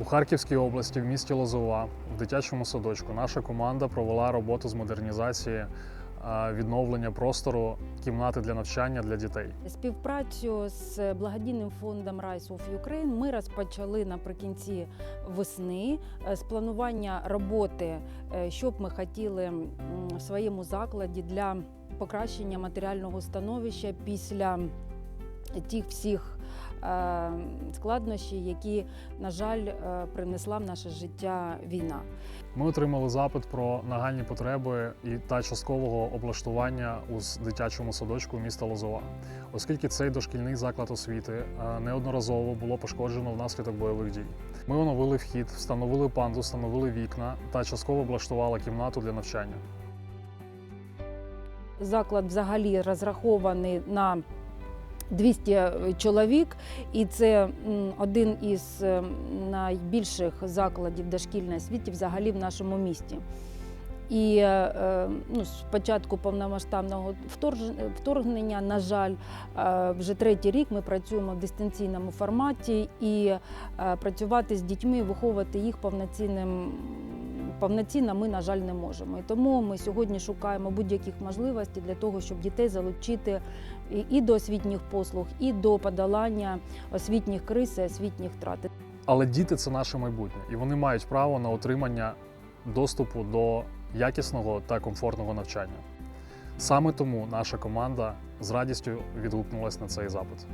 У Харківській області, в місті Лозова, в дитячому садочку, наша команда провела роботу з модернізації е, відновлення простору кімнати для навчання для дітей. Співпрацю з благодійним фондом Rise of Ukraine ми розпочали наприкінці весни е, з планування роботи, е, що б ми хотіли в своєму закладі для покращення матеріального становища після тих всіх е, складнощів, які, на жаль, е, принесла в наше життя війна. Ми отримали запит про нагальні потреби і та часткового облаштування у дитячому садочку міста Лозова, оскільки цей дошкільний заклад освіти е, неодноразово було пошкоджено внаслідок бойових дій. Ми оновили вхід, встановили панду, встановили вікна та частково облаштували кімнату для навчання. Заклад взагалі розрахований на 200 чоловік, і це один із е, найбільших закладів дошкільної освіти взагалі в нашому місті. І е, е, ну, з початку повномасштабного вторгнення, на жаль, е, вже третій рік ми працюємо в дистанційному форматі і е, працювати з дітьми, виховувати їх повноцінним. Повноцінно ми, на жаль, не можемо. І тому ми сьогодні шукаємо будь-яких можливостей для того, щоб дітей залучити і- до освітніх послуг, і до подолання освітніх криз і освітніх втрат. Але діти це наше майбутнє, і вони мають право на отримання доступу до якісного та комфортного навчання. Саме тому наша команда з радістю відгукнулась на цей запит.